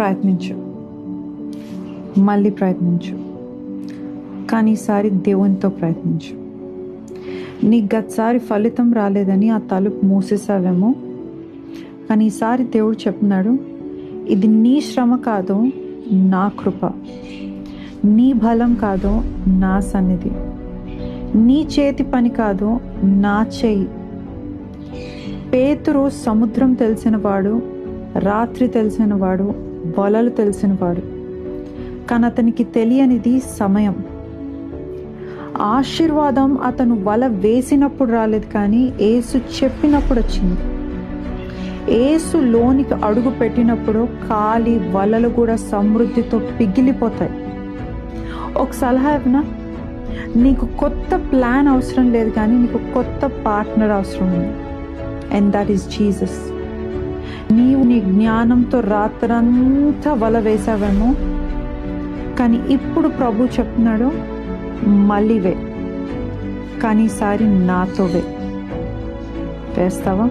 ప్రయత్నించు. మళ్ళీ ప్రయత్నించు. కానీ ఈసారి దేవునితో ప్రయత్నించు. నీకు గతసారి ఫలితం రాలేదని ఆ తలుపు మూసేసావేమో? కానీ ఈసారి దేవుడు చెప్తున్నాడు ఇది నీ శ్రమ కాదు నా కృప. నీ బలం కాదు నా సన్నిధి. నీ చేతి పని కాదు నా చేయి. పేతురు సముద్రం తెలిసినవాడు రాత్రి తెలిసినవాడు వలలు తెలిసినవాడు కానీ అతనికి తెలియనిది సమయం. ఆశీర్వాదం అతను వల వేసినప్పుడు రాలేదు కానీ ఏసు చెప్పినప్పుడు వచ్చింది. ఏసు లోనికి అడుగు పెట్టినప్పుడు ఖాళీ వలలు కూడా సమృద్ధితో పిగిలిపోతాయి. ఒక సలహా ఇవ్వనా? నీకు కొత్త ప్లాన్ అవసరం లేదు కానీ నీకు కొత్త పార్ట్నర్ అవసరం ఉంది. And that is Jesus. జ్ఞానంతో రాత్రంతా వల వేసావేమో. కానీ ఇప్పుడు ప్రభు చెప్తున్నాడు మళ్ళీవే కానీ ఈసారి నాతో వేస్తావా?